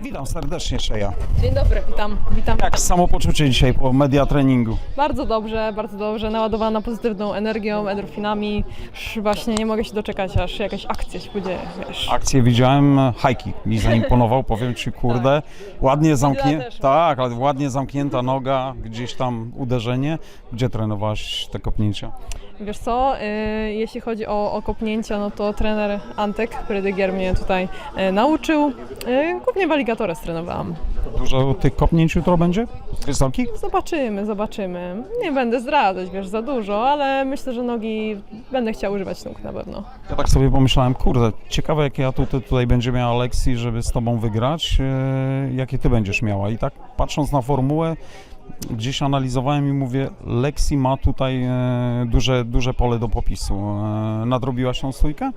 Witam serdecznie, Szeja. Dzień dobry, witam, witam. Jak samopoczucie dzisiaj po media treningu? Bardzo dobrze, bardzo dobrze, naładowana pozytywną energią, endorfinami. Już właśnie nie mogę się doczekać, aż jakaś akcja się podzieje, wiesz. Akcję widziałem, kick mi zaimponował, powiem Ci, kurde, ładnie zamknięta, też. tak, ale ładnie zamknięta noga, gdzieś tam uderzenie. Gdzie trenowałaś te kopnięcia? Wiesz co, y, jeśli chodzi o, o kopnięcia, no to trener Antek Prydygier mnie tutaj y, nauczył. Y, głównie w Alligatores trenowałam. Dużo tych kopnięć jutro będzie? Wysokich? Zobaczymy, zobaczymy. Nie będę zdradzać, wiesz, za dużo, ale myślę, że nogi będę chciała używać nóg na pewno. Ja tak sobie pomyślałem, kurde, ciekawe jakie atuty tutaj będzie miała Lexi, żeby z Tobą wygrać, e, jakie Ty będziesz miała. I tak patrząc na formułę, gdzieś analizowałem i mówię, Lexi ma tutaj e, duże, duże pole do popisu. E, nadrobiłaś tą stójkę?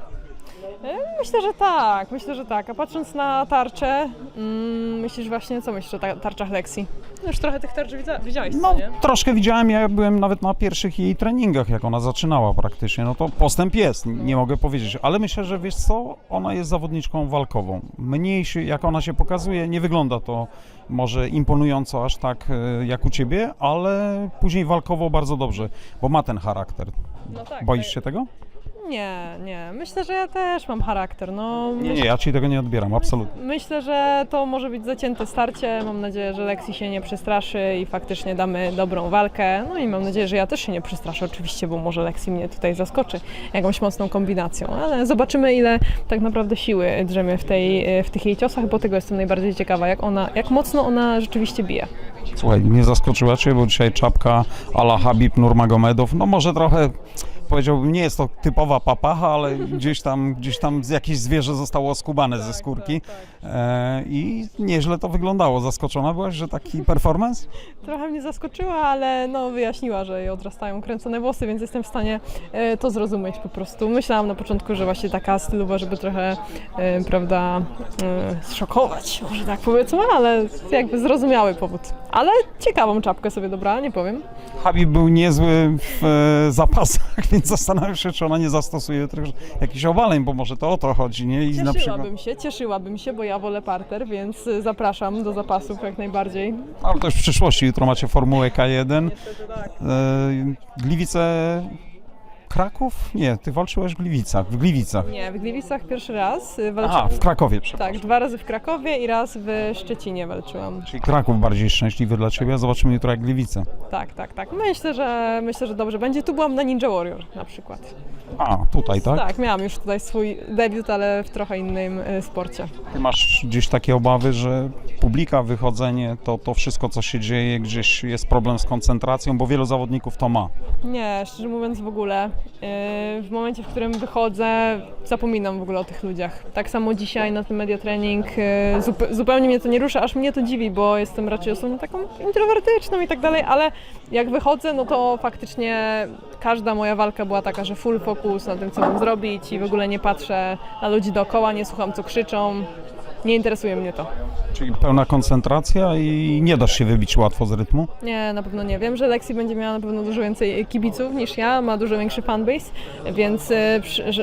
Myślę, że tak, myślę, że tak. A patrząc na tarczę, mm, myślisz właśnie, co myślisz o ta- tarczach Lexi? No Już trochę tych tarcz widza- widziałeś, co No, nie? troszkę widziałem, ja byłem nawet na pierwszych jej treningach, jak ona zaczynała praktycznie, no to postęp jest, nie mogę powiedzieć, ale myślę, że wiesz co, ona jest zawodniczką walkową. Mniejszy, jak ona się pokazuje, nie wygląda to może imponująco aż tak e, jak u ciebie, ale później walkowo bardzo dobrze, bo ma ten charakter. No tak, Boisz się tego? Nie, nie. Myślę, że ja też mam charakter. No, Nie, myśl- nie, ja ci tego nie odbieram, absolutnie. Myślę, że to może być zacięte starcie. Mam nadzieję, że Lexi się nie przestraszy i faktycznie damy dobrą walkę. No i mam nadzieję, że ja też się nie przestraszę oczywiście, bo może Lexi mnie tutaj zaskoczy jakąś mocną kombinacją. Ale zobaczymy, ile tak naprawdę siły drzemie w, tej, w tych jej ciosach, bo tego jestem najbardziej ciekawa, jak, ona, jak mocno ona rzeczywiście bije. Słuchaj, nie zaskoczyła Cię, bo dzisiaj czapka ala Habib Nurmagomedow, no może trochę powiedziałbym, nie jest to typowa papacha, ale gdzieś tam, gdzieś tam z jakieś zwierzę zostało skubane ze skórki e, i nieźle to wyglądało. Zaskoczona byłaś, że taki performance? Trochę mnie zaskoczyła, ale no, wyjaśniła, że jej odrastają kręcone włosy, więc jestem w stanie e, to zrozumieć po prostu. Myślałam na początku, że właśnie taka stylowa, żeby trochę, e, prawda, e, zszokować, może tak powiedzmy, ale jakby zrozumiały powód. Ale ciekawą czapkę sobie dobrała, nie powiem. Habib był niezły w e, zapasach, więc zastanawiam się, czy ona nie zastosuje trochę jakichś obaleń, bo może to o to chodzi, nie? I na przykład, Cieszyłabym się, cieszyłabym się, bo ja wolę parter, więc e, zapraszam do zapasów jak najbardziej. ale to już w przyszłości, jutro macie Formułę K1. E, Gliwice... Kraków? Nie, ty walczyłeś w Gliwicach. W Gliwicach. Nie, w Gliwicach pierwszy raz e, A, walczyłam. w Krakowie, przepraszam. Tak, dwa razy w Krakowie i raz w Szczecinie walczyłam. Czyli Kraków bardziej szczęśliwy dla Ciebie, zobaczymy jutro jak Gliwice. Tak, tak, tak. Myślę, że myślę, że dobrze będzie. Tu byłam na Ninja Warrior na przykład. A, tutaj, tak? Tak, miałam już tutaj swój debiut, ale w trochę innym e, sporcie. Ty masz gdzieś takie obawy, że publika, wychodzenie, to, to wszystko, co się dzieje, gdzieś jest problem z koncentracją, bo wielu zawodników to ma. Nie, szczerze mówiąc w ogóle. E, W momencie, w którym wychodzę, zapominam w ogóle o tych ludziach. Tak samo dzisiaj na ten media trening e, zup- zupełnie mnie to nie rusza, aż mnie to dziwi, bo jestem raczej osobą taką introwertyczną i tak dalej, ale jak wychodzę, no to faktycznie każda moja walka była taka, że full focus na tym, co mam zrobić i w ogóle nie patrzę na ludzi dookoła, nie słucham, co krzyczą. Nie interesuje mnie to. Czyli pełna koncentracja i nie dasz się wybić łatwo z rytmu. Nie, na pewno nie. Wiem, że Lexi będzie miała na pewno dużo więcej kibiców niż ja, ma dużo większy fanbase, więc e,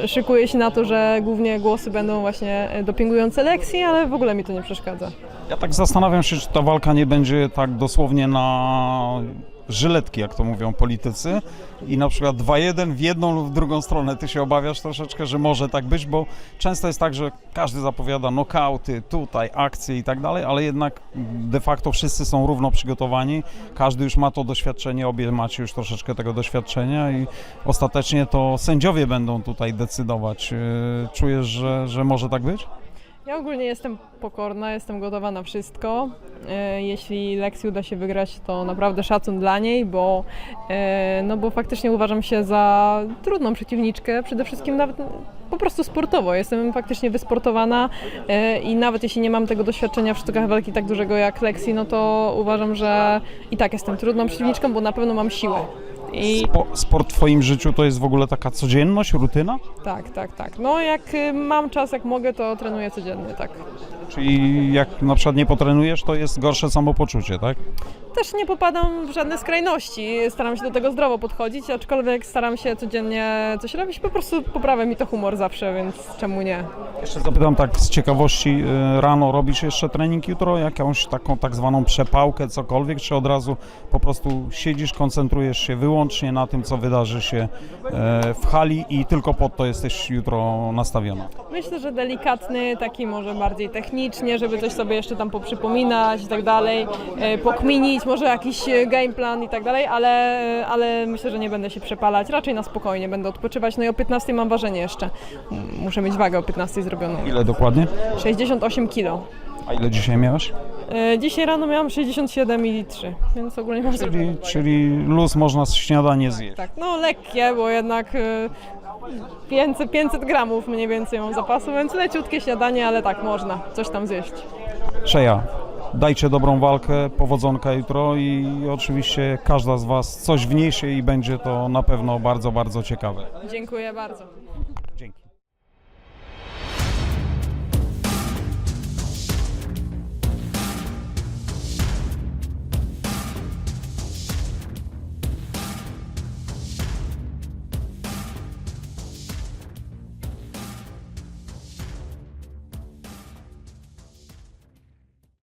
szykuję się na to, że głównie głosy będą właśnie e, dopingujące Lexi, ale w ogóle mi to nie przeszkadza. Ja tak zastanawiam się, czy ta walka nie będzie tak dosłownie na żyletki, jak to mówią politycy i na przykład 2-1 w jedną lub w drugą stronę. Ty się obawiasz troszeczkę, że może tak być, bo często jest tak, że każdy zapowiada nokauty, tutaj akcje i tak dalej, ale jednak de facto wszyscy są równo przygotowani, każdy już ma to doświadczenie, obie macie już troszeczkę tego doświadczenia i ostatecznie to sędziowie będą tutaj decydować. Yy, Czujesz, że, że może tak być? Ja ogólnie jestem pokorna, jestem gotowa na wszystko. E, Jeśli Lexi uda się wygrać, to naprawdę szacun dla niej, bo, e, no bo faktycznie uważam się za trudną przeciwniczkę, przede wszystkim nawet po prostu sportowo. Jestem faktycznie wysportowana e, i nawet jeśli nie mam tego doświadczenia w sztukach walki tak dużego jak Lexi, no to uważam, że i tak jestem trudną przeciwniczką, bo na pewno mam siłę. I Spo, sport w Twoim życiu to jest w ogóle taka codzienność, rutyna? tak, tak, tak. No jak y, mam czas, jak mogę, to trenuję codziennie, tak. Czyli jak na przykład nie potrenujesz, to jest gorsze samopoczucie, tak? Też nie popadam w żadne skrajności. Staram się do tego zdrowo podchodzić, aczkolwiek staram się codziennie coś robić. Po prostu poprawia mi to humor zawsze, więc czemu nie? Jeszcze zapytam tak z ciekawości, y, rano robisz jeszcze trening jutro, jakąś taką tak zwaną przepałkę, cokolwiek, czy od razu po prostu siedzisz, koncentrujesz się wyłącznie na tym, co wydarzy się e, w hali i tylko pod to jesteś jutro nastawiona? Myślę, że delikatny, taki może bardziej technicznie, żeby coś sobie jeszcze tam poprzypominać i tak dalej, e, pokminić, może jakiś e, game plan i tak dalej, ale, ale myślę, że nie będę się przepalać, raczej na spokojnie będę odpoczywać. No i o 15 mam ważenie jeszcze. Muszę mieć wagę o 15 zrobioną. Ile dokładnie? 68 kg. A ile dzisiaj miałeś? E, Dzisiaj rano miałam 67,3, więc ogólnie mam Czyli, czyli luz można z śniadanie zjeść. Tak, no lekkie, bo jednak e, 500, 500 gramów mniej więcej mam zapasu, więc leciutkie śniadanie, ale tak można coś tam zjeść. Szeja, dajcie dobrą walkę, powodzonka jutro i oczywiście każda z Was coś wniesie i będzie to na pewno bardzo, bardzo ciekawe. Dziękuję bardzo.